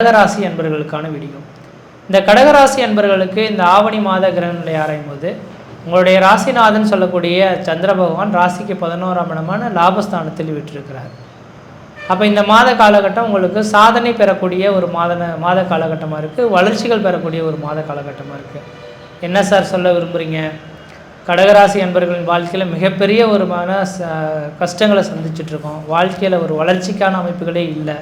கடகராசி அன்பர்களுக்கான வீடியோ இந்த கடகராசி அன்பர்களுக்கு இந்த ஆவணி மாத கிரகங்களை ஆராயும் போது உங்களுடைய ராசிநாதன் சொல்லக்கூடிய சந்திர பகவான் ராசிக்கு பதினோராம் இடமான லாபஸ்தானத்தில் விட்டிருக்கிறார். அப்போ இந்த மாத காலகட்டம் உங்களுக்கு சாதனை பெறக்கூடிய ஒரு மாத மாத காலகட்டமாக இருக்குது வளர்ச்சிகள் பெறக்கூடிய ஒரு மாத காலகட்டமாக இருக்குது என்ன சார் சொல்ல விரும்புகிறீங்க கடகராசி அன்பர்களின் வாழ்க்கையில் மிகப்பெரிய ஒரு மன கஷ்டங்களை சந்திச்சிட்டுருக்கோம் வாழ்க்கையில் ஒரு வளர்ச்சிக்கான அமைப்புகளே இல்லை.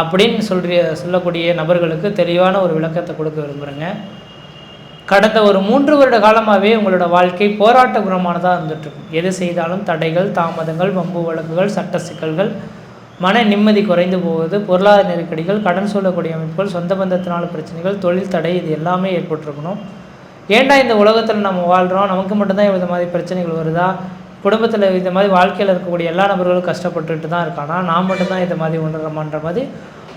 அப்படின்னு சொல்கிற சொல்லக்கூடிய நபர்களுக்கு தெளிவான ஒரு விளக்கத்தை கொடுக்க விரும்புகிறேங்க கடந்த ஒரு மூன்று வருட காலமாகவே உங்களோட வாழ்க்கை போராட்ட குணமானதாக இருந்துகிட்ருக்கும் எது செய்தாலும் தடைகள் தாமதங்கள் வம்பு வழக்குகள் சட்ட சிக்கல்கள் மன நிம்மதி குறைந்து போவது பொருளாதார நெருக்கடிகள் கடன் சொல்லக்கூடிய அமைப்புகள் சொந்த பந்தத்தினால பிரச்சனைகள் தொழில் தடை இது எல்லாமே ஏற்பட்டிருக்கணும். ஏண்டா இந்த உலகத்தில் நம்ம வாழ்கிறோம் நமக்கு மட்டும்தான் இந்த மாதிரி பிரச்சனைகள் வருதா? குடும்பத்தில் இந்த மாதிரி வாழ்க்கையில் இருக்கக்கூடிய எல்லா நபர்களும் கஷ்டப்பட்டுட்டு தான் இருக்கானா நான் மட்டும்தான் இந்த மாதிரி உணர்றோமான்ற மாதிரி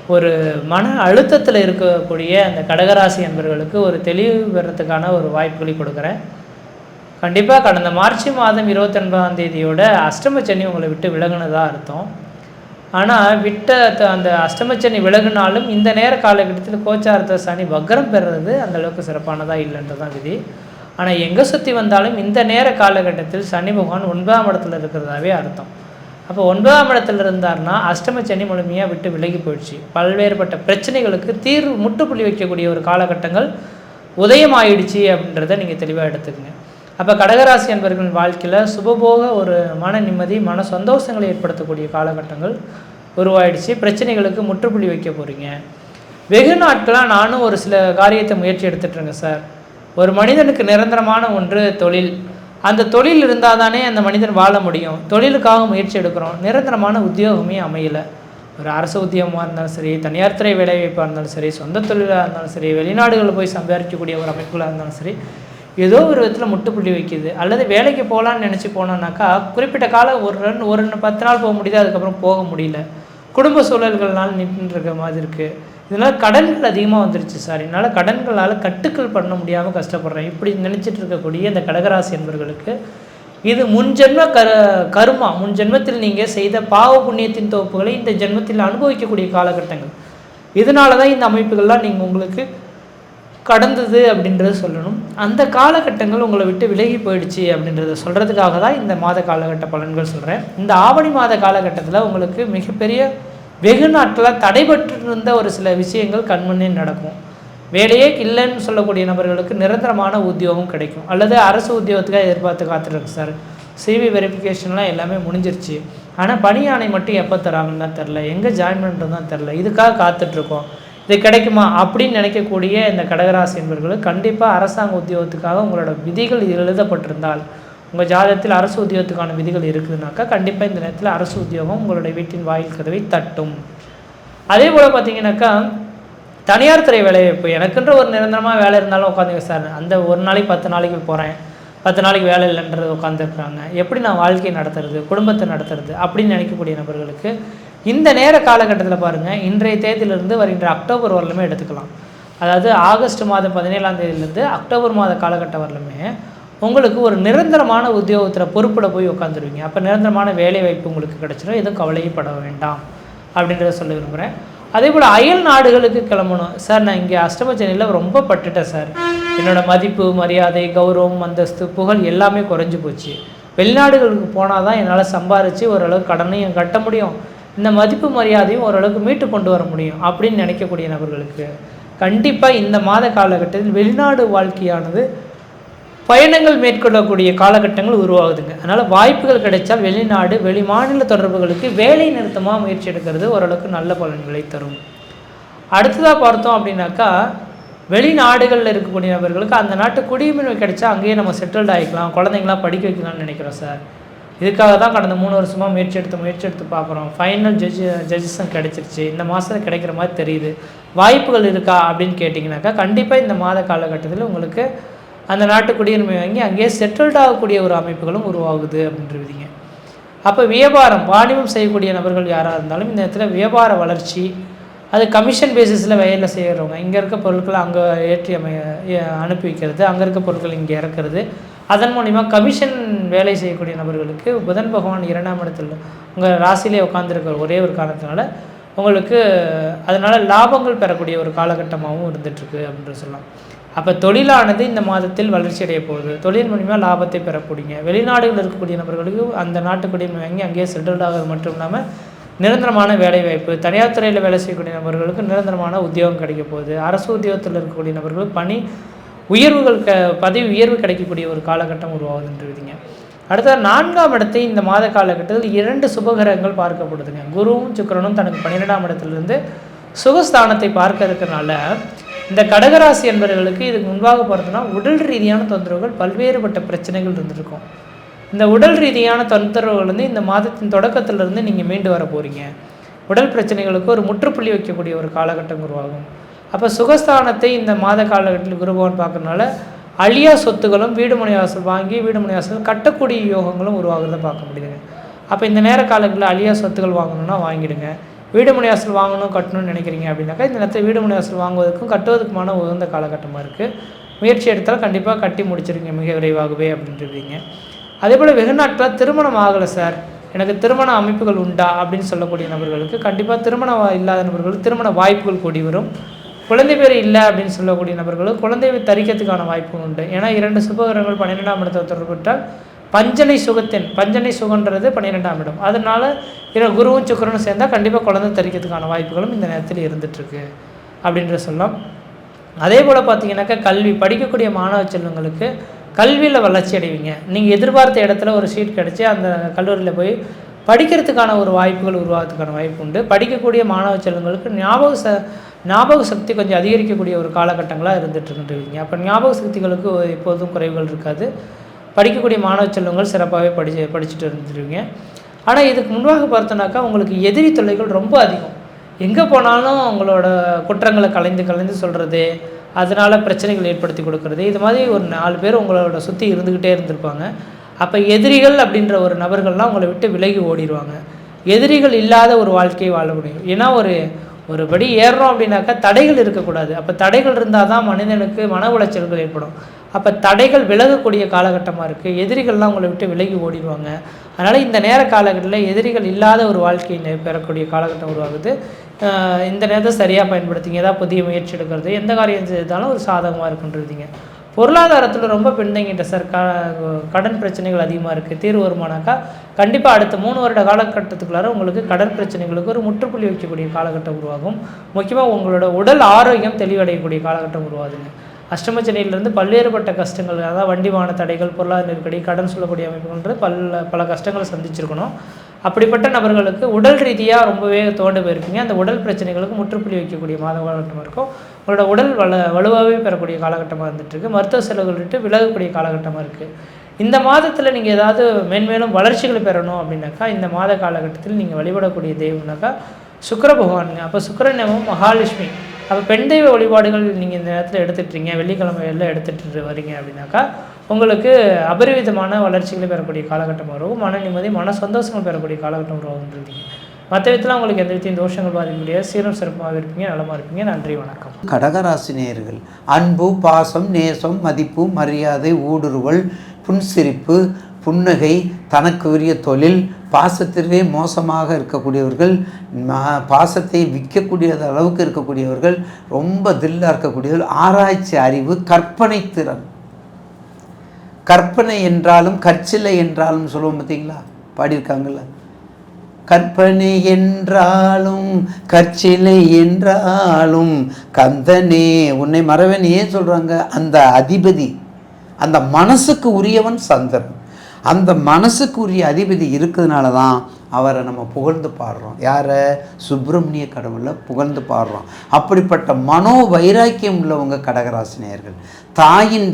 ஒரு மன அழுத்தத்தில் இருக்கக்கூடிய அந்த கடகராசி என்பவர்களுக்கு ஒரு தெளிவு பெறத்துக்கான ஒரு வாய்ப்புகளை கொடுக்குறேன். கண்டிப்பாக கடந்த மார்ச் மாதம் இருபத்தொன்பதாம் தேதியோட அஷ்டமச்சனி உங்களை விட்டு விலகுனதாக அர்த்தம். ஆனால் விட்ட த- அந்த அஷ்டமச்சனி விலகுனாலும் இந்த நேர காலகட்டத்தில் கோச்சாரத்தை சனி வக்ரம் பெறுறது அந்த அளவுக்கு சிறப்பானதாக இல்லைன்றதான் விதி. ஆனால் எங்கே சுற்றி வந்தாலும் இந்த நேர காலகட்டத்தில் சனி பகவான் ஒன்பதாம் இடத்துல இருக்கிறதாவே அர்த்தம். அப்போ ஒன்பதாம் இடத்துல இருந்தார்னா அஷ்டம சனி முழுமையாக விட்டு விலகி போயிடுச்சு. பல்வேறுபட்ட பிரச்சனைகளுக்கு தீர்வு முற்றுப்புள்ளி வைக்கக்கூடிய ஒரு காலகட்டங்கள் உதயமாயிடுச்சு அப்படின்றத நீங்கள் தெளிவாக எடுத்துக்கங்க. அப்போ கடகராசி என்பவர்களின் வாழ்க்கையில் சுபபோக ஒரு மன நிம்மதி மன சந்தோஷங்களை ஏற்படுத்தக்கூடிய காலகட்டங்கள் உருவாயிடுச்சு. பிரச்சனைகளுக்கு முற்றுப்புள்ளி வைக்க போகிறீங்க வெகு நாட்களாக நானும் ஒரு சில காரியத்தை முயற்சி எடுத்துட்ருங்க சார். ஒரு மனிதனுக்கு நிரந்தரமான ஒன்று தொழில். அந்த தொழில் இருந்தால் தானே அந்த மனிதன் வாழ முடியும். தொழிலுக்காக முயற்சி எடுக்கிறோம். நிரந்தரமான உத்தியோகமே அமையலை. ஒரு அரசு உத்தியோகமாக இருந்தாலும் சரி தனியார் துறை வேலைவாய்ப்பாக இருந்தாலும் சரி சொந்த தொழிலாக இருந்தாலும் சரி வெளிநாடுகளில் போய் சம்பாதிக்கக்கூடிய ஒரு அமைப்புகளாக இருந்தாலும் சரி ஏதோ ஒரு விதத்தில் முட்டுப்புள்ளி வைக்குது. அல்லது வேலைக்கு போகலான்னு நினச்சி போனோம்னாக்கா குறிப்பிட்ட காலம் ஒரு ரெண்டு ஒரு பத்து நாள் போக முடியுது அதுக்கப்புறம் போக முடியல. குடும்ப சூழல்கள்னால் நின்றுருக்க மாதிரி இருக்குது இதனால் கடன்கள் அதிகமாக வந்துருச்சு சார். என்னால் கடன்களால் கட்டுக்கள் பண்ண முடியாமல் கஷ்டப்படுறேன். இப்படி நினச்சிட்டு இருக்கக்கூடிய இந்த கடகராசி என்பவர்களுக்கு இது முன்ஜென்ம கரு கருமா. முன் ஜென்மத்தில் நீங்கள் செய்த பாவ புண்ணியத்தின் தொகுப்புகளை இந்த ஜென்மத்தில் அனுபவிக்கக்கூடிய காலகட்டங்கள். இதனால தான் இந்த அமைப்புகள்லாம் நீங்கள் உங்களுக்கு கடந்தது அப்படின்றத சொல்லணும். அந்த காலகட்டங்கள் உங்களை விட்டு விலகி போயிடுச்சு அப்படின்றத சொல்கிறதுக்காக தான் இந்த மாத காலகட்ட பலன்கள் சொல்கிறேன் இந்த ஆவணி மாத காலகட்டத்தில் உங்களுக்கு மிகப்பெரிய வெகு நாட்களாக தடைபட்டிருந்த ஒரு சில விஷயங்கள் கண்முன்னே நடக்கும். வேலையே இல்லைன்னு சொல்லக்கூடிய நபர்களுக்கு நிரந்தரமான உத்தியோகம் கிடைக்கும். அல்லது அரசு உத்தியோகத்துக்காக எதிர்பார்த்து காத்துருக்கு சார். சிவி வெரிஃபிகேஷன்லாம் எல்லாமே முடிஞ்சிருச்சு. ஆனால் பணியானை மட்டும் எப்போ தராங்கன்னு தான் தெரில. எங்கே ஜாயின் பண்ணுறது தான் தெரில. இதுக்காக காத்துட்ருக்கோம். இது கிடைக்குமா அப்படின்னு நினைக்கக்கூடிய இந்த கடகராசி என்பவர்களுக்கு கண்டிப்பாக அரசாங்க உத்தியோகத்துக்காக உங்களோட விதிகள் எழுதப்பட்டிருந்தால் உங்கள் ஜாதகத்தில் அரசு உத்தியோகத்துக்கான விதிகள் இருக்குதுனாக்கா கண்டிப்பாக இந்த நேரத்தில் அரசு உத்தியோகம் உங்களுடைய வீட்டின் வாயில் கதவை தட்டும். அதே போல் பார்த்தீங்கன்னாக்கா தனியார் துறை வேலைவாய்ப்பு எனக்குன்ற ஒரு நிரந்தரமாக வேலை இருந்தாலும் உட்காந்து சார். அந்த ஒரு நாளைக்கு பத்து நாளைக்கு போகிறேன். பத்து நாளைக்கு வேலை இல்லைன்றது உட்காந்துருக்குறாங்க. எப்படி நான் வாழ்க்கையை நடத்துறது குடும்பத்தை நடத்துறது அப்படின்னு நினைக்கக்கூடிய நபர்களுக்கு இந்த நேர காலகட்டத்தில் பாருங்கள் இன்றைய தேதியிலிருந்து வருகின்ற அக்டோபர் வரலுமே எடுத்துக்கலாம். அதாவது ஆகஸ்ட் மாதம் பதினேழாம் தேதியிலேருந்து அக்டோபர் மாத காலகட்டம் வரலுமே உங்களுக்கு ஒரு நிரந்தரமான உத்தியோகத்தில் பொறுப்பில் போய் உட்காந்துருவீங்க அப்போ நிரந்தரமான வேலை வாய்ப்பு உங்களுக்கு கிடச்சிடும் எதுவும் கவலையப்பட வேண்டாம் அப்படின்றத சொல்ல விரும்புகிறேன் அதே போல் அயல் நாடுகளுக்கு கிளம்பணும். சார் நான் இங்கே அஷ்டமச்சனியில் ரொம்ப பட்டுட்டேன் சார். என்னோடய மதிப்பு மரியாதை கௌரவம் அந்தஸ்து புகழ் எல்லாமே குறைஞ்சி போச்சு. வெளிநாடுகளுக்கு போனால் தான் என்னால் சம்பாரித்து ஓரளவுக்கு கடனையும் கட்ட முடியும். இந்த மதிப்பு மரியாதையும் ஓரளவுக்கு மீட்டு கொண்டு வர முடியும் அப்படின்னு நினைக்கக்கூடிய நபர்களுக்கு கண்டிப்பாக இந்த மாத காலகட்டத்தில் வெளிநாடு வாழ்க்கையானது பயணங்கள் மேற்கொள்ளக்கூடிய காலகட்டங்கள் உருவாகுதுங்க. அதனால் வாய்ப்புகள் கிடைச்சால் வெளிநாடு வெளி மாநில தொடர்புகளுக்கு வேலை நிறுத்தமாக முயற்சி எடுக்கிறது ஓரளவுக்கு நல்ல பலன்களை தரும். அடுத்ததாக பார்த்தோம் அப்படின்னாக்கா வெளிநாடுகளில் இருக்கக்கூடிய நபர்களுக்கு அந்த நாட்டு குடியுரிமை கிடைச்சா அங்கேயே நம்ம செட்டில்ட் ஆகிக்கலாம் குழந்தைங்களாம் படிக்க வைக்கலாம்னு நினைக்கிறோம் சார். இதுக்காக தான் கடந்த மூணு வருஷமாக முயற்சி எடுத்து முயற்சி எடுத்து பார்க்குறோம். ஃபைனல் ஜட்ஜ் ஜட்ஜஸும் கிடைச்சிருச்சு. இந்த மாதத்தில் கிடைக்கிற மாதிரி தெரியுது. வாய்ப்புகள் இருக்கா அப்படின்னு கேட்டிங்கனாக்கா கண்டிப்பாக இந்த மாத காலகட்டத்தில் உங்களுக்கு அந்த நாட்டு குடியுரிமை வாங்கி அங்கேயே செட்டில்ட் ஆகக்கூடிய ஒரு அமைப்புகளும் உருவாகுது அப்படின்ற விதிங்க. அப்போ வியாபாரம் வாணிபம் செய்யக்கூடிய நபர்கள் யாராக இருந்தாலும் இந்த இடத்துல வியாபார வளர்ச்சி அது கமிஷன் பேசிஸில் வயலில் செய்கிறவங்க இங்கே இருக்க பொருட்களை அங்கே ஏற்றி அமை அனுப்பி வைக்கிறது அங்கே இருக்க பொருட்கள் இங்கே இறக்குறது அதன் மூலிமா கமிஷன் வேலை செய்யக்கூடிய நபர்களுக்கு புதன் பகவான் இரண்டாம் இடத்தில் உங்கள் ராசியிலே உட்காந்துருக்கிற ஒரே ஒரு காரணத்தினால உங்களுக்கு அதனால் லாபங்கள் பெறக்கூடிய ஒரு காலகட்டமாகவும் இருந்துகிட்ருக்கு அப்படின்னு சொல்லலாம். அப்போ தொழிலானது இந்த மாதத்தில் வளர்ச்சி அடைய போகுது. தொழில் மூலிமா லாபத்தை பெறக்கூடியங்க வெளிநாடுகளில் இருக்கக்கூடிய நபர்களுக்கு அந்த நாட்டு குடிமை வாங்கி அங்கேயே செட்டில்ட் ஆகிறது மட்டும் இல்லாமல் நிரந்தரமான வேலைவாய்ப்பு தனியார் துறையில் வேலை செய்யக்கூடிய நபர்களுக்கு நிரந்தரமான உத்தியோகம் கிடைக்க போகுது. அரசு உத்தியோகத்தில் இருக்கக்கூடிய நபர்களுக்கு பணி உயர்வுகள் க பதவி உயர்வு கிடைக்கக்கூடிய ஒரு காலகட்டம் உருவாகுதுன்றதுங்க அடுத்த நான்காம் இடத்தை இந்த மாத காலகட்டத்தில் இரண்டு சுபகிரகங்கள் பார்க்கப்படுதுங்க. குருவும் சுக்கிரனும் தனக்கு பன்னிரெண்டாம் இடத்துலேருந்து சுகஸ்தானத்தை பார்க்க இருக்கிறனால இந்த கடகராசி என்பவர்களுக்கு இதுக்கு முன்பாக பார்த்தோன்னா உடல் ரீதியான தொந்தரவுகள் பல்வேறுபட்ட பிரச்சனைகள் இருந்திருக்கும். இந்த உடல் ரீதியான தொந்தரவுகள் வந்து இந்த மாதத்தின் தொடக்கத்திலிருந்து நீங்கள் மீண்டு வர போகிறீங்க உடல் பிரச்சனைகளுக்கு ஒரு முற்றுப்புள்ளி வைக்கக்கூடிய ஒரு காலகட்டம் உருவாகும். அப்போ சுகஸ்தானத்தை இந்த மாத காலகட்டத்தில் குருபவன் பார்க்கறனால அழியா சொத்துகளும் வீடுமனை வாசல் வாங்கி வீடுமனை வாசல் கட்டக்கூடிய யோகங்களும் உருவாகிறத பார்க்க முடியுதுங்க. அப்போ இந்த நேர காலங்களில் அழியா சொத்துகள் வாங்கணும்னா வாங்கிடுங்க. வீடு மனை வாசல் வாங்கணும் கட்டணும்னு நினைக்கிறீங்க அப்படின்னாக்கா இந்த நேரத்தில் வீடு மனை வாசல் வாங்குவதற்கும் கட்டுவதற்குமான உகந்த காலகட்டமாக இருக்குது முயற்சி எடுத்தால் கண்டிப்பாக கட்டி முடிச்சிருங்க மிக விரைவாகவே அப்படின்றீங்க அதே போல் வெகு திருமணம் ஆகலை சார் எனக்கு திருமண அமைப்புகள் உண்டா அப்படின்னு சொல்லக்கூடிய நபர்களுக்கு கண்டிப்பாக திருமணம் இல்லாத நபர்களுக்கு திருமண வாய்ப்புகள் கூடி வரும். குழந்தை பேர் இல்லை அப்படின்னு சொல்லக்கூடிய நபர்களுக்கு குழந்தை தரிக்கிறதுக்கான வாய்ப்புகள் உண்டு. ஏன்னா இரண்டு சுபகரங்கள் பன்னிரெண்டாம் இடத்தை தொடர்புட்டால் பஞ்சனை சுகத்தின் பஞ்சனை சுகன்றது பன்னிரெண்டாம் இடம். அதனால் இரு குருவும் சுக்கரனும் சேர்ந்தால் கண்டிப்பாக குழந்தை தரிக்கிறதுக்கான வாய்ப்புகளும் இந்த நேரத்தில் இருந்துகிட்ருக்கு அப்படின்ற சொல்லலாம் அதே போல் பார்த்தீங்கன்னாக்கா கல்வி படிக்கக்கூடிய மாணவ செல்வங்களுக்கு கல்வியில் வளர்ச்சி அடைவீங்க. நீங்கள் எதிர்பார்த்த இடத்துல ஒரு சீட் கிடச்சி அந்த கல்லூரியில் போய் படிக்கிறதுக்கான ஒரு வாய்ப்புகள் உருவாகிறதுக்கான வாய்ப்பு உண்டு. படிக்கக்கூடிய மாணவ செல்வங்களுக்கு ஞாபக ச ஞாபக சக்தி கொஞ்சம் அதிகரிக்கக்கூடிய ஒரு காலகட்டங்களாக இருந்துகிட்ருக்குன்றீங்க அப்போ ஞாபக சக்திகளுக்கு எப்போதும் குறைவுகள் இருக்காது. படிக்கக்கூடிய மாணவ செல்வங்கள் சிறப்பாகவே படிச்சு படிச்சுட்டு இருந்துருவீங்க ஆனால் இதுக்கு முன்பாக பார்த்தோன்னாக்கா உங்களுக்கு எதிரி தொல்லைகள் ரொம்ப அதிகம். எங்கே போனாலும் உங்களோட குற்றங்களை கலைந்து கலைந்து சொல்கிறது அதனால் பிரச்சனைகள் ஏற்படுத்தி கொடுக்கறது இது மாதிரி ஒரு நாலு பேர் உங்களோட சுற்றி இருந்துக்கிட்டே இருந்திருப்பாங்க. அப்போ எதிரிகள் அப்படின்ற ஒரு நபர்கள்லாம் உங்களை விட்டு விலகி ஓடிடுவாங்க எதிரிகள் இல்லாத ஒரு வாழ்க்கையை வாழ முடியும். ஏன்னா ஒரு ஒரு படி ஏறுறோம் அப்படின்னாக்கா தடைகள் இருக்கக்கூடாது. அப்போ தடைகள் இருந்தால் தான் மனிதனுக்கு மன உளைச்சல்கள் ஏற்படும். அப்போ தடைகள் விலகக்கூடிய காலகட்டமாக இருக்குது எதிரிகள்லாம் உங்களை விட்டு விலகி ஓடிடுவாங்க. அதனால் இந்த நேர காலகட்டத்தில் எதிரிகள் இல்லாத ஒரு வாழ்க்கையை பெறக்கூடிய காலகட்டம் உருவாகுது. இந்த நேரத்தை சரியாக பயன்படுத்திங்க. ஏதாவது புதிய முயற்சி எடுக்கிறது எந்த காரியம் செய்தாலும் ஒரு சாதகமாக இருக்குன்றதுங்க பொருளாதாரத்தில் ரொம்ப பின்தங்கிட்ட சார். க கடன் பிரச்சனைகள் அதிகமாக இருக்குது தீர்வு வருமானாக்கா கண்டிப்பாக அடுத்த மூணு வருட காலகட்டத்துக்குள்ளார உங்களுக்கு கடன் பிரச்சனைகளுக்கு ஒரு முற்றுப்புள்ளி வைக்கக்கூடிய காலகட்டம் உருவாகும். முக்கியமாக உங்களோட உடல் ஆரோக்கியம் தெளிவடையக்கூடிய காலகட்டம் உருவாகுதுங்க. அஷ்டமச்சனையிலிருந்து பல்வேறுபட்ட கஷ்டங்கள் அதாவது வண்டிவான தடைகள் பொருளாதார நெருக்கடி கடன் சொல்லக்கூடிய அமைப்புகள்ன்ற பல பல கஷ்டங்களை சந்திச்சிருக்கணும். அப்படிப்பட்ட நபர்களுக்கு உடல் ரீதியாக ரொம்பவே தோண்டு போயிருப்பீங்க. அந்த உடல் பிரச்சனைகளுக்கு முற்றுப்புள்ளி வைக்கக்கூடிய மாத காலகட்டமாக இருக்கும். உங்களோட உடல் வள வலுவாகவே பெறக்கூடிய காலகட்டமாக இருந்துகிட்ருக்கு மருத்துவ செலவுகள் விட்டு விலகக்கூடிய காலகட்டமாக இருக்குது இந்த மாதத்தில் நீங்கள் ஏதாவது மேன்மேலும் வளர்ச்சிகளை பெறணும் அப்படின்னாக்கா இந்த மாத காலகட்டத்தில் நீங்கள் வழிபடக்கூடிய தெய்வம்னாக்கா சுக்கர பகவானுங்க. அப்போ நேமம் மகாலட்சுமி. அப்போ பெண் தெய்வ வழிபாடுகள் நீங்கள் இந்த நேரத்தில் எடுத்துட்டுறீங்க வெள்ளிக்கிழமையில் எடுத்துட்டு வரீங்க அப்படின்னாக்கா உங்களுக்கு அபரிவிதமான வளர்ச்சிகளை பெறக்கூடிய காலகட்டம் வரும். மன நிம்மதி மன சந்தோஷங்கள் பெறக்கூடிய காலகட்டம் உருவாகுன்றீங்க மற்ற விதத்தில் உங்களுக்கு எந்த விதத்தையும் தோஷங்கள் பாதிக்க முடியாது சீரம் சிறப்பாக இருப்பீங்க நலமாக இருப்பீங்க. நன்றி வணக்கம். கடகராசி நேர்கள் அன்பு பாசம் நேசம் மதிப்பு மரியாதை ஊடுருவல் புன்சிரிப்பு புன்னகை தனக்கு உரிய தொழில் பாசத்திற்கே மோசமாக இருக்கக்கூடியவர்கள் பாசத்தை விற்கக்கூடிய அளவுக்கு இருக்கக்கூடியவர்கள் ரொம்ப தில்லாக இருக்கக்கூடியவர்கள் ஆராய்ச்சி அறிவு கற்பனை திறன். கற்பனை என்றாலும் கற்சிலை என்றாலும் சொல்லுவோம் பார்த்தீங்களா? பாடியிருக்காங்கல்ல. கற்பனை என்றாலும் கற்சிலை என்றாலும் கந்தனே உன்னை மறவன் ஏன் சொல்கிறாங்க அந்த அதிபதி அந்த மனசுக்கு உரியவன் சந்திரன். அந்த மனசுக்குரிய அதிபதி இருக்கிறதுனால தான் அவரை நம்ம புகழ்ந்து பாடுறோம். யாரை? சுப்பிரமணிய கடவுளில் புகழ்ந்து பாடுறோம். அப்படிப்பட்ட மனோ வைராக்கியம் உள்ளவங்க கடகராசினியர்கள். தாயின்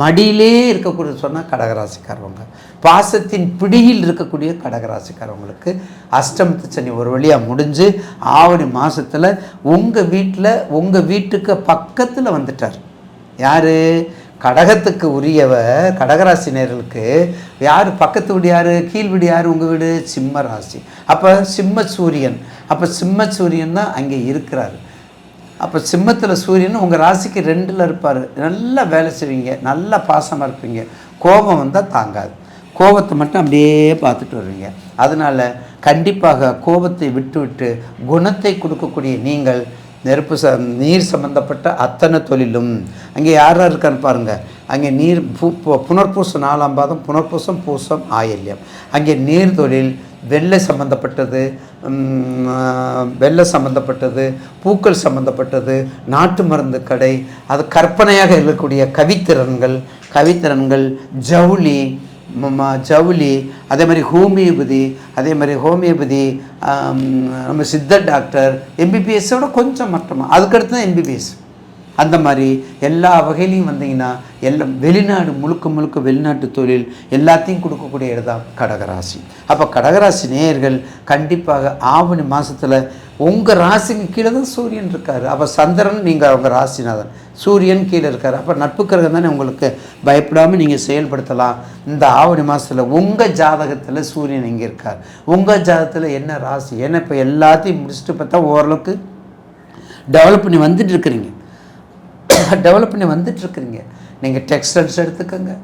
மடியிலே இருக்கக்கூடிய சொன்னால் கடகராசிக்காரவங்க. பாசத்தின் பிடியில் இருக்கக்கூடிய கடகராசிக்காரவங்களுக்கு அஷ்டமத்து சனி ஒரு வழியாக முடிஞ்சு ஆவணி மாதத்தில் உங்கள் வீட்டில் உங்கள் வீட்டுக்கு பக்கத்தில் வந்துட்டார். யார்? கடகத்துக்கு உரியவ கடகராசினியர்களுக்கு யார்? பக்கத்து வீடு யார்? கீழ் வீடு யார்? உங்கள் வீடு? சிம்ம ராசி. அப்போ சிம்ம சூரியன். அப்போ சிம்ம சூரியன் தான் அங்கே இருக்கிறார். அப்போ சிம்மத்தில் சூரியன் உங்கள் ராசிக்கு ரெண்டில் இருப்பார். நல்லா வேலை செய்வீங்க. நல்லா பாசமாக இருப்பீங்க. கோபம் வந்தால் தாங்காது. கோபத்தை மட்டும் அப்படியே பார்த்துட்டு வருவீங்க. அதனால் கண்டிப்பாக கோபத்தை விட்டுவிட்டு குணத்தை கொடுக்கக்கூடிய நீங்கள் நெருப்பு ச நீர் சம்பந்தப்பட்ட அத்தனை தொழிலும். அங்கே யார் யார் இருக்கான்னு பாருங்கள் அங்கே நீர் பூ பு- புனர்பூசம் நாலாம் பாதம் புனர்பூசம் பூசம் ஆயில்யம். அங்கே நீர் தொழில் வெள்ளை சம்பந்தப்பட்டது வெள்ளை சம்பந்தப்பட்டது பூக்கள் சம்பந்தப்பட்டது நாட்டு மருந்து கடை அது கற்பனையாக இருக்கக்கூடிய கவித்திறன்கள் கவித்திறன்கள் ஜவுளி ஜவுளி அதே மாதிரி ஹோமியோபதி அதே மாதிரி ஹோமியோபதி நம்ம சித்த டாக்டர் எம்பிபிஎஸ்ஸோட கொஞ்சம் மட்டமாக அதுக்கடுத்து தான் எம்பிபிஎஸ் அந்த மாதிரி எல்லா வகையிலையும் வந்தீங்கன்னா எல்லாம் வெளிநாடு முழுக்க முழுக்க வெளிநாட்டு தொழில் எல்லாத்தையும் கொடுக்கக்கூடிய இடம் தான் கடகராசி. அப்போ கடகராசி நேயர்கள் கண்டிப்பாக ஆவணி மாதத்தில் உங்கள் ராசிக்கு கீழே தான் சூரியன் இருக்கார். அப்போ சந்திரன் நீங்கள் அவங்க ராசிநாதன். சூரியன் கீழே இருக்கார். அப்போ நட்பு கிரகம் தானே உங்களுக்கு. பயப்படாமல் நீங்கள் செயல்படுத்தலாம். இந்த ஆவணி மாதத்தில் உங்கள் ஜாதகத்தில் சூரியன் இங்கே இருக்கார். உங்கள் ஜாதகத்தில் என்ன ராசி? ஏன்னா இப்போ எல்லாத்தையும் முடிச்சுட்டு பார்த்தா ஓரளவுக்கு டெவலப் பண்ணி வந்துட்டு இருக்கிறீங்க. டெவலப் பண்ணி வந்துட்டுருக்குறீங்க. நீங்கள் டெக்ஸ்டைல்ஸ் எடுத்துக்கோங்க.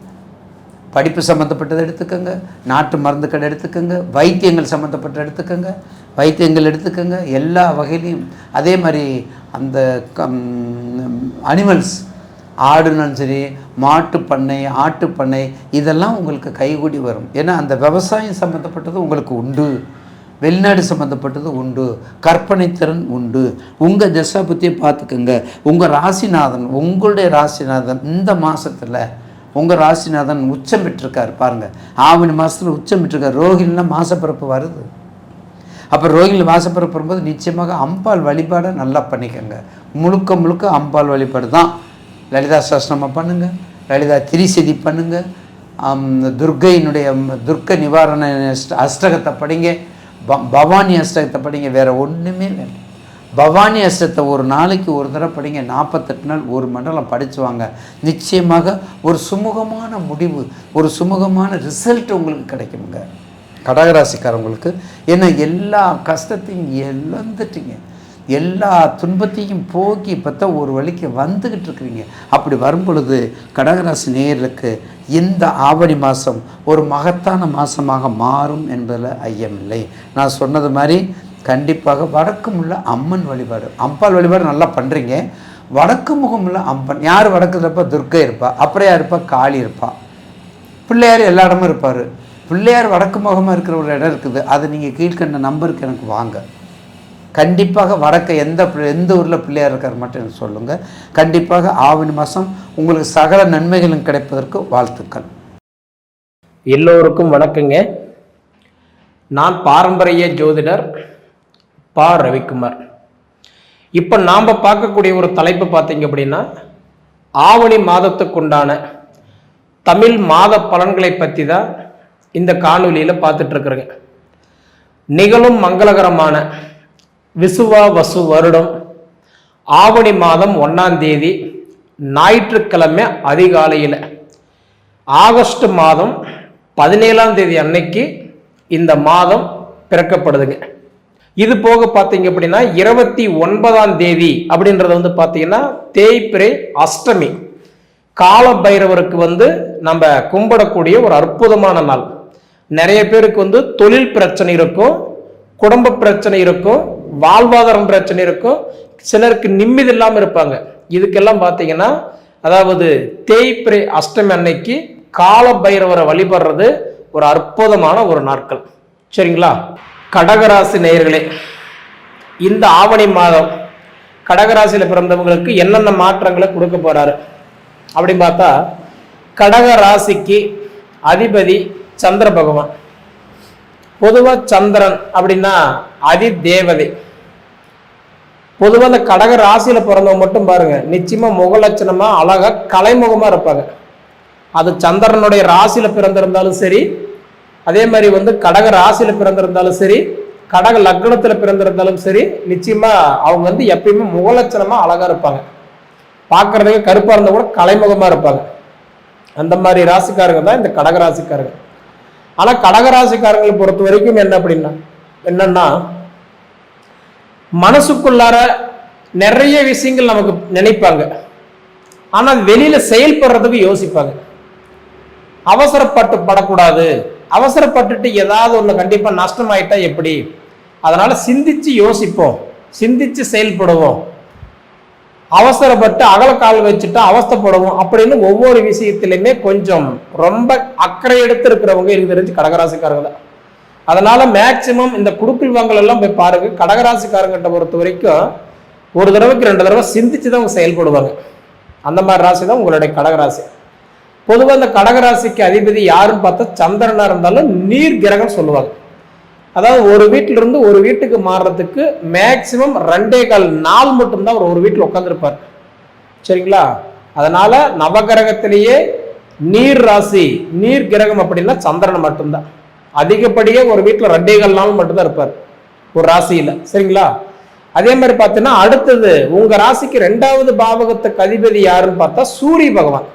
படிப்பு சம்மந்தப்பட்டதை எடுத்துக்கோங்க. நாட்டு மருந்து கடை எடுத்துக்கோங்க. வைத்தியங்கள் சம்மந்தப்பட்ட எடுத்துக்கோங்க. வைத்தியங்கள் எடுத்துக்கோங்க. எல்லா வகையிலையும். அதே மாதிரி அந்த அனிமல்ஸ் ஆடுனாலும் சரி மாட்டு பண்ணை ஆட்டு பண்ணை இதெல்லாம் உங்களுக்கு கைகூடி வரும். ஏன்னா அந்த விவசாயம் சம்மந்தப்பட்டது உங்களுக்கு உண்டு. வெளிநாடு சம்மந்தப்பட்டது உண்டு. கற்பனைத்திறன் உண்டு. உங்கள் தசா பற்றியை பார்த்துக்கோங்க. உங்கள் ராசிநாதன் உங்களுடைய ராசிநாதன் இந்த மாதத்தில் உங்கள் ராசிநாதன் உச்சம் பெற்றிருக்கார். பாருங்கள் ஆவணி மாதத்தில் உச்சம் பெற்றிருக்கார். ரோகிணினா மாசப்பிறப்பு வருது. அப்போ ரோகிணி மாசப்பிறப்பு வரும்போது நிச்சயமாக அம்பாள் வழிபாடை நல்லா பண்ணிக்கோங்க. முழுக்க முழுக்க அம்பாள் வழிபாடு தான். லலிதா சாஸ்திரமாக பண்ணுங்கள் லலிதா திரிசதி பண்ணுங்கள் துர்க்கையினுடைய துர்க்க நிவாரண அஷ்டகத்தை படிங்க. ப- பவானி அஷ்டகத்தை படிங்க வேறு ஒன்றுமே வேண்டாம் பவானி அஷ்டத்தை ஒரு நாளைக்கு ஒரு தடவை படிங்க நாற்பத்தெட்டு நாள் ஒரு மண்டலம் படிச்சு வாங்க நிச்சயமாக ஒரு சுமூகமான முடிவு ஒரு சுமூகமான ரிசல்ட் உங்களுக்கு கிடைக்குங்க கடகராசிக்காரவங்களுக்கு ஏன்னா எல்லா கஷ்டத்தையும் இழந்துட்டீங்க. எல்லா துன்பத்தையும் போக்கி பார்த்தா ஒரு வழிக்கு வந்துக்கிட்டு இருக்கிறீங்க. அப்படி வரும் பொழுது கடகராசி நேயர்களுக்கு இந்த ஆவணி மாதம் ஒரு மகத்தான மாதமாக மாறும் என்பதில் ஐயமில்லை நான் சொன்னது மாதிரி கண்டிப்பாக வடக்கு உள்ள அம்மன் வழிபாடு. அம்பாள் வழிபாடு நல்லா பண்ணுறீங்க வடக்கு முகம் உள்ள அம்பன் யார் வடக்கு இருப்பா? துர்க்கை இருப்பா. அப்புறம் யார் இருப்பா? காளி இருப்பா. பிள்ளையார் எல்லா இடமும் இருப்பார். பிள்ளையார் வடக்கு முகமாக இருக்கிற ஒரு இடம் இருக்குது. அது நீங்கள் கீழ்கண்ட நம்பருக்கு எனக்கு வாங்க. கண்டிப்பாக வடக்க எந்த பிள்ளை- எந்த ஊரில் பிள்ளையார் இருக்கார் மட்டும் எனக்கு சொல்லுங்கள் கண்டிப்பாக ஆவணி மாதம் உங்களுக்கு சகல நன்மைகளும் கிடைப்பதற்கு வாழ்த்துக்கள். எல்லோருக்கும் வணக்கங்க. நான் பாரம்பரிய ஜோதிடர் பா. ரவிக்குமார். இப்போ நாம் பார்க்கக்கூடிய ஒரு தலைப்பு பார்த்தீங்க அப்படின்னா ஆவணி மாதத்துக்குண்டான தமிழ் மாத பலன்களை பற்றி தான் இந்த காணொலியில் பார்த்துட்ருக்குறேங்க நிகழும் மங்களகரமான விசுவா வசு வருடம் ஆவணி மாதம் ஒன்றாம் தேதி ஞாயிற்றுக்கிழமை அதிகாலையில். ஆகஸ்ட் மாதம் பதினேழாம் தேதி அன்னைக்கு இந்த மாதம் பிறக்கப்படுதுங்க. இது போக பார்த்தீங்க அப்படின்னா இருபத்தி ஒன்பதாம் தேதி அப்படின்றது வந்து பார்த்தீங்கன்னா தேய்பிரை அஷ்டமி. கால பைரவருக்கு வந்து நம்ம கும்பிடக்கூடிய ஒரு அற்புதமான நாள். நிறைய பேருக்கு வந்து தொழில் பிரச்சனை இருக்கும் குடும்ப பிரச்சனை இருக்கும் வாழ்வாதாரம் பிரச்சனை இருக்கும். சிலருக்கு நிம்மதி இல்லாமல் இருப்பாங்க. இதுக்கெல்லாம் பார்த்தீங்கன்னா அதாவது தேய்ப்பிரை அஷ்டமி அன்னைக்கு கால பைரவரை வழிபடுறது ஒரு அற்புதமான ஒரு நாட்கள். சரிங்களா? கடகராசி நேயர்களே இந்த ஆவணி மாதம் கடகராசியில் பிறந்தவங்களுக்கு என்னென்ன மாற்றங்களை கொடுக்க போறாரு? அப்படின்னு பார்த்தா கடக ராசிக்கு அதிபதி சந்திர பகவான். பொதுவாக சந்திரன் அப்படின்னா அதிதேவதை. தேவதை அந்த கடக ராசியில் பிறந்தவங்க மட்டும் பாருங்க நிச்சயமாக முகலட்சணமாக அழகாக கலைமுகமாக இருப்பாங்க. அது சந்திரனுடைய ராசியில் பிறந்திருந்தாலும் சரி அதே மாதிரி வந்து கடக ராசியில் பிறந்திருந்தாலும் சரி கடக லக்னத்தில் பிறந்திருந்தாலும் சரி நிச்சயமாக அவங்க வந்து எப்பயுமே முகலட்சணமாக அழகாக இருப்பாங்க. பார்க்குறதுக்கு கருப்பாக இருந்தால் கூட கலைமுகமாக இருப்பாங்க. அந்த மாதிரி ராசிக்காரங்க தான் இந்த கடக ராசிக்காரங்க. ஆனால் கடக ராசிக்காரங்களை பொறுத்த வரைக்கும் என்ன அப்படின்னா என்னன்னா மனசுக்குள்ளார நிறைய விஷயங்கள் நமக்கு நினைப்பாங்க. ஆனா வெளியில செயல்படுறதுக்கு யோசிப்பாங்க. அவசரப்பட்டு படக்கூடாது. அவசரப்பட்டுட்டு ஏதாவது ஒன்று கண்டிப்பாக நஷ்டமாயிட்டா எப்படி? அதனால சிந்திச்சு யோசிப்போம். சிந்திச்சு செயல்படுவோம். அவசரப்பட்டு அகலக்கால் வச்சுட்டு அவஸ்தப்படுவோம் அப்படின்னு ஒவ்வொரு விஷயத்திலையுமே கொஞ்சம் ரொம்ப அக்கறை எடுத்து இருக்கிறவங்க எனக்கு தெரிஞ்சு கடகராசிக்காரங்க தான். அதனால மேக்சிமம் இந்த குடுக்கல் வாங்கல் எல்லாம் போய் பாருங்க. கடகராசிக்காரங்கிட்ட பொறுத்த வரைக்கும் ஒரு தடவைக்கு ரெண்டு தடவை சிந்திச்சு தான் அவங்க செயல்படுவாங்க. அந்த மாதிரி ராசி தான் உங்களுடைய கடகராசி. பொதுவாக இந்த கடகராசிக்கு அதிபதி யாருன்னு பார்த்தா சந்திரனாக இருந்தாலும் நீர் கிரகம் சொல்லுவாங்க. அதாவது ஒரு வீட்டில இருந்து ஒரு வீட்டுக்கு மாறுறதுக்கு மேக்சிமம் ரெண்டே கால் நாள் மட்டும்தான் அவர் ஒரு வீட்டில் உட்காந்துருப்பார் சரிங்களா? அதனால நவகிரகத்திலேயே நீர் ராசி நீர் கிரகம் அப்படின்னா சந்திரன் மட்டும்தான். அதிகப்படியே ஒரு வீட்டில் ரெண்டே கால் நாள் மட்டும்தான் இருப்பார். ஒரு ராசியில். சரிங்களா? அதே மாதிரி பார்த்தீங்கன்னா அடுத்தது உங்கள் ராசிக்கு ரெண்டாவது பாவகத்துக்கு அதிபதி யாருன்னு பார்த்தா சூரிய பகவான்.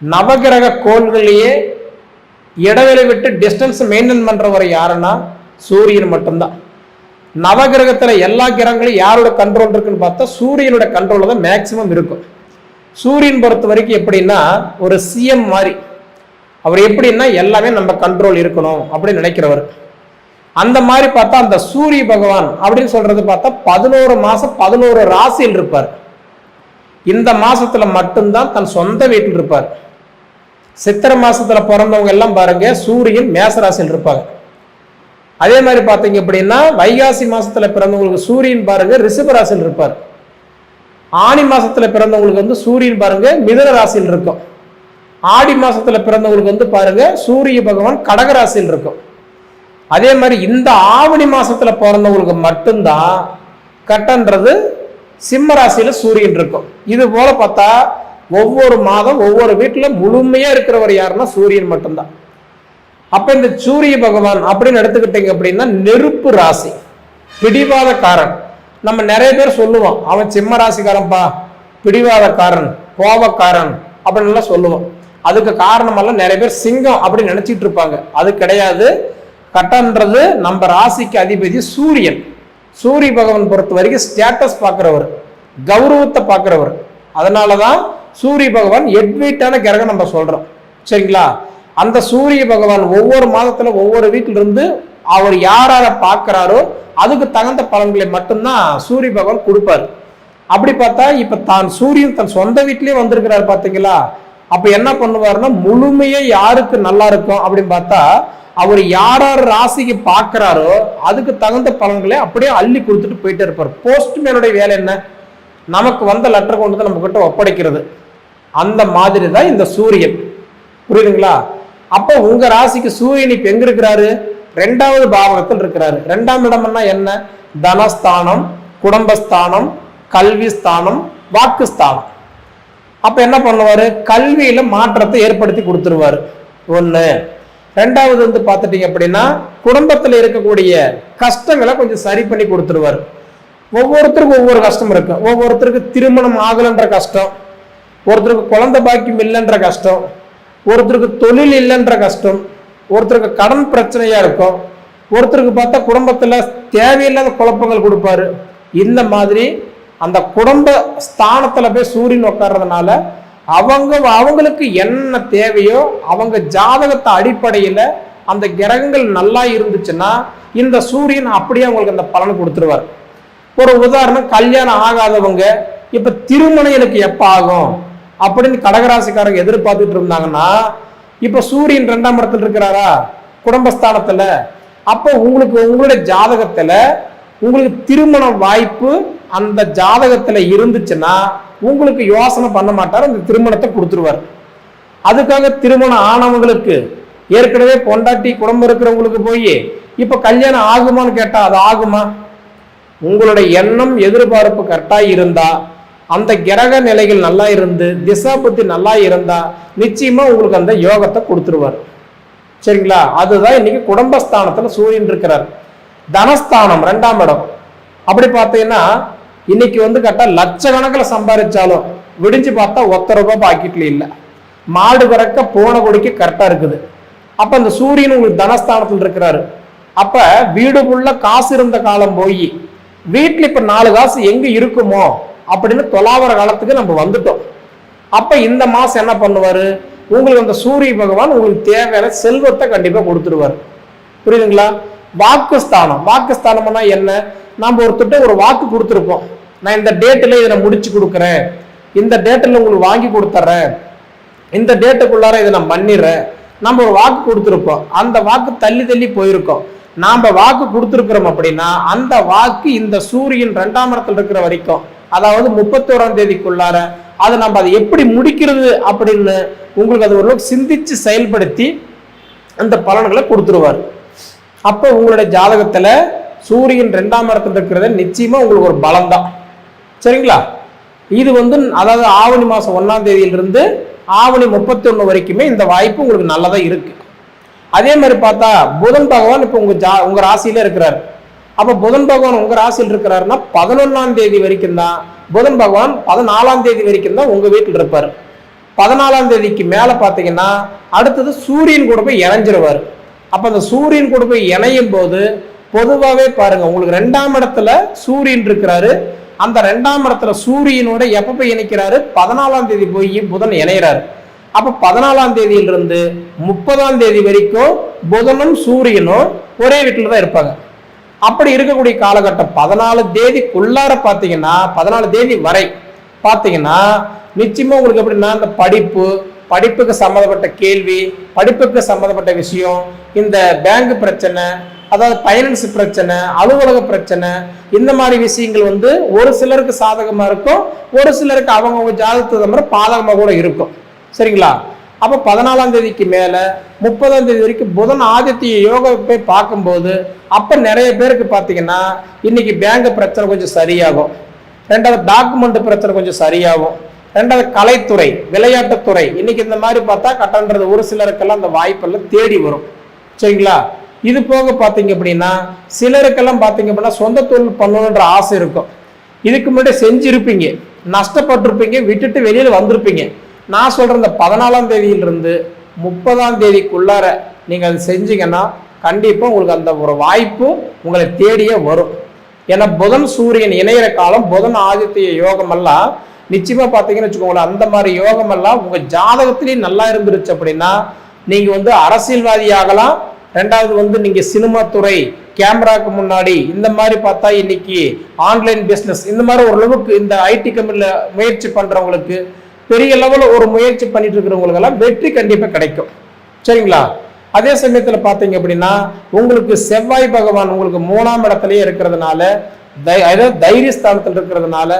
நவகிரக கோள்களையே இடைவெளி விட்டு டிஸ்டன்ஸ் மெயின்டைன் பண்ணுறவர் யாருன்னா சூரியன் மட்டும்தான். நவகிரகத்தில் எல்லா கிரகங்களும் யாரோட கண்ட்ரோல் இருக்குன்னு பார்த்தா சூரியனோட கண்ட்ரோலில் தான் மேக்சிமம் இருக்கும். சூரியன் பொறுத்த வரைக்கும் எப்படின்னா ஒரு சிஎம் மாதிரி. அவர் எப்படின்னா எல்லாமே நம்ம கண்ட்ரோல் இருக்கணும் அப்படின்னு நினைக்கிறவர். அந்த மாதிரி பார்த்தா அந்த சூரிய பகவான் அப்படின்னு சொல்றது பார்த்தா பதினோரு மாசம் பதினோரு ராசியில் இருப்பார். இந்த மாசத்துல மட்டும்தான் தன் சொந்த வீட்டில் இருப்பார். சித்திரை மாசத்துல பிறந்தவங்க எல்லாம் பாருங்க சூரியன் மேச ராசியில் இருப்பாங்க. அதே மாதிரி பார்த்தீங்க அப்படின்னா வைகாசி மாசத்துல பிறந்தவங்களுக்கு சூரியன் பாருங்க ரிஷப ராசியில் இருப்பார். ஆனி மாசத்துல பிறந்தவங்களுக்கு வந்து சூரியன் பாருங்க மிதன ராசியில் இருக்கும். ஆடி மாசத்துல பிறந்தவங்களுக்கு வந்து பாருங்க சூரிய பகவான் கடக ராசியில் இருக்கும். அதே மாதிரி இந்த ஆவணி மாசத்துல பிறந்தவங்களுக்கு மட்டும்தான் கட்டன்றது சிம்ம ராசியில சூரியன் இருக்கும். இது போல பார்த்தா ஒவ்வொரு மாதம் ஒவ்வொரு வீட்டில் முழுமையா இருக்கிறவர் யாருன்னா சூரியன் மட்டும்தான். அப்ப இந்த சூரிய பகவான் அப்படின்னு எடுத்துக்கிட்டீங்க அப்படின்னா நெருப்பு ராசி. பிடிவாதக்காரன் நம்ம நிறைய பேர் சொல்லுவோம் அவன் சிம்ம ராசிக்காரன்பா பிடிவாதக்காரன் கோபக்காரன் அப்படின்னு எல்லாம் சொல்லுவோம். அதுக்கு காரணமெல்லாம் நிறைய பேர் சிங்கம் அப்படின்னு நினைச்சிட்டு இருப்பாங்க. அது கிடையாது. கட்டன்றது நம்ம ராசிக்கு அதிபதி சூரியன். சூரிய பகவான் பொறுத்த வரைக்கும் ஸ்டேட்டஸ் பார்க்குறவர். கௌரவத்தை பார்க்குறவர். அதனால தான் சூரிய பகவான் எட்வீட்டான கிரகம் நம்ம சொல்கிறோம் சரிங்களா? அந்த சூரிய பகவான் ஒவ்வொரு மாதத்தில் ஒவ்வொரு வீட்டில் இருந்து அவர் யாரார யாரை அதுக்கு தகுந்த பலன்களை மட்டும்தான் சூரிய பகவான் கொடுப்பாரு. அப்படி பார்த்தா இப்போ தான் சூரியன் தன் சொந்த வீட்டிலே வந்திருக்கிறார் பார்த்தீங்களா? அப்ப என்ன பண்ணுவாருன்னா முழுமையே யாருக்கு நல்லா இருக்கும் அப்படின்னு பார்த்தா அவர் யார் யார் ராசிக்கு பார்க்குறாரோ அதுக்கு தகுந்த பலன்களை அப்படியே அள்ளி கொடுத்துட்டு போயிட்டே இருப்பார். போஸ்ட்மேனுடைய வேலை என்ன? நமக்கு வந்த லெட்டர் கொண்டு வந்து நம்ம கிட்ட ஒப்படைக்கிறது. அந்த மாதிரி தான் இந்த சூரியன். புரியுதுங்களா? அப்போ உங்க ராசிக்கு சூரியன் இப்ப எங்க இருக்கிறாரு? ரெண்டாவது பாவகத்தில் இருக்கிறாரு. ரெண்டாம் இடம்னா என்ன? தனஸ்தானம் குடும்பஸ்தானம் கல்வி ஸ்தானம் வாக்கு ஸ்தானம் அப்ப என்ன பண்ணுவார்? கல்வியில மாற்றத்தை ஏற்படுத்தி கொடுத்துருவாரு. ஒண்ணு. ரெண்டாவது வந்து பார்த்துட்டீங்க அப்படின்னா குடும்பத்தில் இருக்கக்கூடிய கஷ்டங்களை கொஞ்சம் சரி பண்ணி கொடுத்துருவாரு. ஒவ்வொருத்தருக்கும் ஒவ்வொரு கஷ்டம் இருக்கு. ஒவ்வொருத்தருக்கு திருமணம் ஆகலைன்ற கஷ்டம். ஒருத்தருக்கு குழந்தை பாக்கியம் இல்லைன்ற கஷ்டம். ஒருத்தருக்கு தொழில் இல்லைன்ற கஷ்டம். ஒருத்தருக்கு கடன் பிரச்சனையா இருக்கும். ஒருத்தருக்கு பார்த்தா குடும்பத்தில் தேவையில்லாத குழப்பங்கள் கொடுப்பாரு. இந்த மாதிரி அந்த குடும்ப ஸ்தானத்துல போய் சூரியன் உட்கார்றதுனால அவங்க அவங்களுக்கு என்ன தேவையோ அவங்க ஜாதகத்தை அடிப்படையில அந்த கிரகங்கள் நல்லா இருந்துச்சுன்னா இந்த சூரியன் அப்படியே அவங்களுக்கு அந்த பலனை கொடுத்துருவார். ஒரு உதாரணம் கல்யாணம் ஆகாதவங்க இப்ப திருமணம் எனக்கு எப்ப ஆகும் அப்படின்னு கடகராசிக்காரங்க எதிர்பார்த்துட்டு இருந்தாங்கன்னா இப்ப சூரியன் ரெண்டாம் இடத்துல இருக்கிறாரா? குடும்பஸ்தானத்துல. அப்போ உங்களுக்கு உங்களுடைய ஜாதகத்துல உங்களுக்கு திருமண வாய்ப்பு அந்த ஜாதகத்துல இருந்துச்சுன்னா உங்களுக்கு யோசனை பண்ண மாட்டார் அந்த திருமணத்தை கொடுத்துருவார். அதுக்காக திருமணம் ஆனவங்களுக்கு ஏற்கனவே பொண்டாட்டி குடும்பம் இருக்கிறவங்களுக்கு போய் இப்ப கல்யாணம் ஆகுமான்னு கேட்டா அது ஆகுமா? உங்களுடைய எண்ணம் எதிர்பார்ப்பு கரெக்டா இருந்தா அந்த கிரக நிலைகள் நல்லா இருந்து திசா புத்தி நல்லா இருந்தா நிச்சயமா உங்களுக்கு அந்த யோகத்தை கொடுத்துருவார். சரிங்களா? அதுதான் இன்னைக்கு குடும்பஸ்தானத்துல சூரியன் இருக்கிறார். தனஸ்தானம் ரெண்டாம் இடம். அப்படி பார்த்தீங்கன்னா இன்னைக்கு வந்து கரெக்டாக லட்சக்கணக்கில் சம்பாதிச்சாலும் விடிஞ்சு பார்த்தா ஒத்த ரூபாய் பாக்கெட்ல இல்லை. மாடு பிறக்க போன கொடிக்கு கரெக்டாக இருக்குது. அப்போ அந்த சூரியன் உங்களுக்கு தனஸ்தானத்தில் இருக்கிறாரு. அப்போ வீடு ஃபுல்லாக காசு இருந்த காலம் போய் வீட்டில் இப்போ நாலு காசு எங்கே இருக்குமோ அப்படின்னு தொலாவர காலத்துக்கு நம்ம வந்துட்டோம். அப்போ இந்த மாதம் என்ன பண்ணுவார்? உங்களுக்கு அந்த சூரிய பகவான் உங்களுக்கு தேவையான செல்வத்தை கண்டிப்பாக கொடுத்துருவார். புரியுதுங்களா? வாக்குஸ்தானம். வாக்குஸ்தானம்னா என்ன? நாம் ஒருத்தட்ட ஒரு வாக்கு கொடுத்துருப்போம். நான் இந்த டேட்டில் இதை முடிச்சு கொடுக்குறேன். இந்த டேட்டில் உங்களுக்கு வாங்கி கொடுத்துட்றேன் இந்த டேட்டுக்குள்ளார இதை நான் பண்ணிடுறேன். நம்ம ஒரு வாக்கு கொடுத்துருப்போம். அந்த வாக்கு தள்ளி தள்ளி போயிருக்கோம். நாம் வாக்கு கொடுத்துருக்குறோம் அப்படின்னா அந்த வாக்கு இந்த சூரியன் ரெண்டாம் இடத்துல இருக்கிற வரைக்கும் அதாவது முப்பத்தோராம் தேதிக்குள்ளார அதை நம்ம அதை எப்படி முடிக்கிறது அப்படின்னு உங்களுக்கு அது ஓரளவுக்கு சிந்திச்சு செயல்படுத்தி அந்த பலன்களை கொடுத்துருவார். அப்போ உங்களுடைய ஜாதகத்தில் சூரியன் ரெண்டாம் இடத்துல இருக்கிறது நிச்சயமா உங்களுக்கு ஒரு பலம் தான் சரிங்களா? இது வந்து அதாவது ஆவணி மாசம் ஒன்னாம் தேதியிலிருந்து ஆவணி முப்பத்தி ஒண்ணு வரைக்குமே இந்த வாய்ப்பு உங்களுக்கு நல்லதா இருக்கு. அதே மாதிரி பார்த்தா புதன் பகவான் இப்போ உங்க ஜா உங்க ராசியில இருக்கிறார். அப்ப புதன் பகவான் உங்க ராசியில் இருக்கிறாருன்னா பதினொன்னாம் தேதி வரைக்கும் தான் புதன் பகவான் பதினாலாம் தேதி வரைக்கும் தான் உங்க வீட்டில் இருப்பார். பதினாலாம் தேதிக்கு மேல பாத்தீங்கன்னா அடுத்தது சூரியன் கூட போய் இணைஞ்சிருவார். அப்ப அந்த சூரியன் கூட போய் இணையும் போது பொதுவாகவே பாருங்க உங்களுக்கு ரெண்டாம் இடத்துல சூரியன் இருக்கிறாரு. அந்த ரெண்டாம் இடத்துல சூரியனோட எப்ப போய் இணைக்கிறாரு? பதினாலாம் தேதி போய் புதன் இணைகிறாரு அப்ப பதினாலாம் தேதியிலிருந்து முப்பதாம் தேதி வரைக்கும் புதனும் சூரியனும் ஒரே வீட்டில் தான் இருப்பாங்க. அப்படி இருக்கக்கூடிய காலகட்டம் பதினாலு தேதிக்குள்ளார பார்த்தீங்கன்னா பதினாலு தேதி வரை பார்த்தீங்கன்னா நிச்சயமா உங்களுக்கு எப்படின்னா இந்த படிப்பு படிப்புக்கு சம்மந்தப்பட்ட கேள்வி படிப்புக்கு சம்மந்தப்பட்ட விஷயம் இந்த பேங்க் பிரச்சனை அதாவது ஃபைனான்ஸ் பிரச்சனை அலுவலக பிரச்சனை இந்த மாதிரி விஷயங்கள் வந்து ஒரு சிலருக்கு சாதகமாக இருக்கும் ஒரு சிலருக்கு அவங்கவுங்க ஜாதகத்துக்கு மாதிரி பாதகமாக கூட இருக்கும். சரிங்களா? அப்போ பதினாலாம் தேதிக்கு மேலே முப்பதாம் தேதி வரைக்கும் புதன் ஆதித்ய யோகா போய் பார்க்கும்போது அப்போ நிறைய பேருக்கு பார்த்தீங்கன்னா இன்னைக்கு பேங்க் பிரச்சனை கொஞ்சம் சரியாகும். ரெண்டாவது டாக்குமெண்ட் பிரச்சனை கொஞ்சம் சரியாகும். ரெண்டாவது கலைத்துறை விளையாட்டுத்துறை இன்னைக்கு இந்த மாதிரி பார்த்தா கட்டன்றது ஒரு சிலருக்கெல்லாம் அந்த வாய்ப்பெல்லாம் தேடி வரும். சரிங்களா? இது போக பார்த்தீங்க அப்படின்னா சிலருக்கெல்லாம் பார்த்தீங்க அப்படின்னா சொந்த தொழில் பண்ணணுன்ற ஆசை இருக்கும். இதுக்கு முன்னாடி செஞ்சுருப்பீங்க. நஷ்டப்பட்டிருப்பீங்க விட்டுட்டு வெளியில் வந்திருப்பீங்க. நான் சொல்கிற இந்த பதினாலாம் தேதியிலிருந்து முப்பதாம் தேதிக்குள்ளார நீங்கள் அது செஞ்சீங்கன்னா கண்டிப்பாக உங்களுக்கு அந்த ஒரு வாய்ப்பு உங்களை தேடியே வரும். ஏன்னா புதன் சூரியன் இணையிற காலம் புதன் ஆதித்ய யோகமெல்லாம் நிச்சயமாக பார்த்தீங்கன்னு வச்சுக்கோங்களேன் அந்த மாதிரி யோகமெல்லாம் உங்கள் ஜாதகத்திலேயே நல்லா இருந்துருச்சு அப்படின்னா நீங்கள் வந்து அரசியல்வாதி ஆகலாம் ரெண்டாவது வந்து நீங்கள் சினிமா துறை கேமராக்கு முன்னாடி இந்த மாதிரி பார்த்தா இன்னைக்கு ஆன்லைன் பிஸ்னஸ் இந்த மாதிரி ஓரளவுக்கு இந்த ஐடி கம்பெனியில் முயற்சி பண்ணுறவங்களுக்கு பெரிய லெவலில் ஒரு முயற்சி பண்ணிட்டு இருக்கிறவங்களுக்கெல்லாம் வெற்றி கண்டிப்பாக கிடைக்கும். சரிங்களா? அதே சமயத்தில் பார்த்தீங்க அப்படின்னா உங்களுக்கு செவ்வாய் பகவான் உங்களுக்கு மூணாம் இடத்துலயே இருக்கிறதுனால தை- அதாவது தைரியஸ்தானத்தில் இருக்கிறதுனால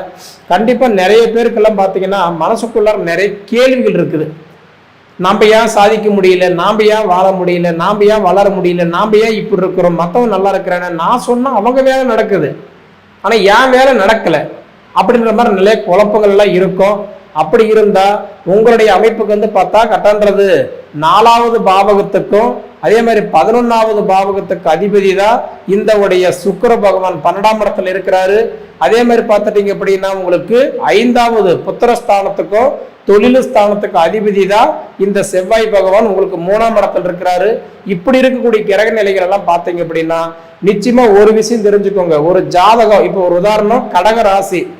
கண்டிப்பாக நிறைய பேருக்கெல்லாம் பார்த்தீங்கன்னா மனசுக்குள்ளார நிறைய கேள்விகள் இருக்குது. நாம் ஏன் சாதிக்க முடியல? நாம் ஏன் வாழ முடியல? நாம் ஏன் வளர முடியல? நாம் ஏன் இப்படி இருக்கிறோம்? மத்தவன் நல்லா இருக்கிறானே நான் சொன்னால் அவங்க வேலை நடக்குது. ஆனால் என் வேலை நடக்கலை. அப்படின்ற மாதிரி நிறைய குழப்பங்கள்லாம் இருக்கும். அப்படி இருந்தால் உங்களுடைய அமைப்புக்கு வந்து பார்த்தா கட்டன்றது நாலாவது பாவகத்துக்கும் அதே மாதிரி பதினொன்றாவது பாவகத்துக்கு அதிபதி தான் இந்த உடைய சுக்கிர பகவான். பன்னெண்டாம் இடத்துல இருக்கிறாரு. அதே மாதிரி பார்த்துட்டீங்க அப்படின்னா உங்களுக்கு ஐந்தாவது புத்திரஸ்தானத்துக்கும் தொழில் ஸ்தானத்துக்கு அதிபதி தான் இந்த செவ்வாய் பகவான் உங்களுக்கு மூணாம் இடத்துல இருக்கிறாரு. இப்படி இருக்கக்கூடிய கிரக நிலைகள் எல்லாம் பார்த்தீங்க அப்படின்னா நிச்சயமா ஒரு விஷயம் தெரிஞ்சுக்கோங்க. ஒரு ஜாதகம் இப்போ ஒரு உதாரணம் கடக ராசி.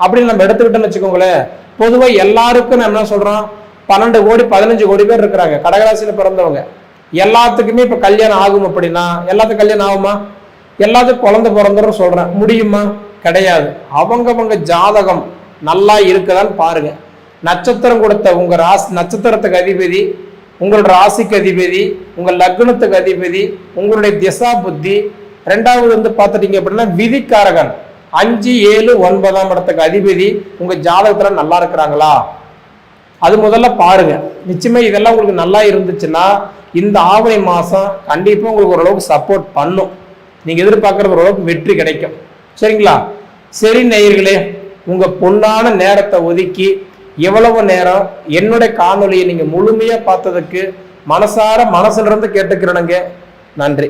அப்படின்னு நம்ம எடுத்துக்கிட்டோம்னு வச்சுக்கோங்களேன். பொதுவாக எல்லாருக்கும் நம்ம என்ன சொல்றோம்? பன்னெண்டு கோடி பதினஞ்சு கோடி பேர் இருக்கிறாங்க. கடகராசியில பிறந்தவங்க. எல்லாத்துக்குமே இப்போ கல்யாணம் ஆகும் அப்படின்னா எல்லாத்துக்கும் கல்யாணம் ஆகுமா? எல்லாத்துக்கும் குழந்தை பிறந்துரும் சொல்றேன். முடியுமா? கிடையாது. அவங்கவங்க ஜாதகம் நல்லா இருக்குதான்னு பாருங்க. நட்சத்திரம் கொடுத்த உங்கள் ராசி நட்சத்திரத்துக்கு அதிபதி உங்களோட ராசிக்கு அதிபதி உங்கள் லக்னத்துக்கு அதிபதி உங்களுடைய திசா புத்தி. ரெண்டாவது வந்து பார்த்துட்டீங்க அப்படின்னா விதிக்காரகன். அஞ்சு ஏழு ஒன்பதாம் இடத்துக்கு அதிபதி. உங்கள் ஜாதகத்தில் நல்லா இருக்கிறாங்களா? அது முதல்ல பாருங்க. நிச்சயமே இதெல்லாம் உங்களுக்கு நல்லா இருந்துச்சுன்னா இந்த ஆவணி மாதம் கண்டிப்பாக உங்களுக்கு ஓரளவுக்கு சப்போர்ட் பண்ணும். நீங்கள் எதிர்பார்க்கறது ஓரளவுக்கு வெற்றி கிடைக்கும். சரிங்களா? சரி நேயர்களே உங்கள் பொண்ணான நேரத்தை ஒதுக்கி எவ்வளவு நேரம் என்னுடைய காணொலியை நீங்கள் முழுமையாக பார்த்ததுக்கு மனசார மனசுலிருந்து கேட்டுக்கிறனுங்க. நன்றி.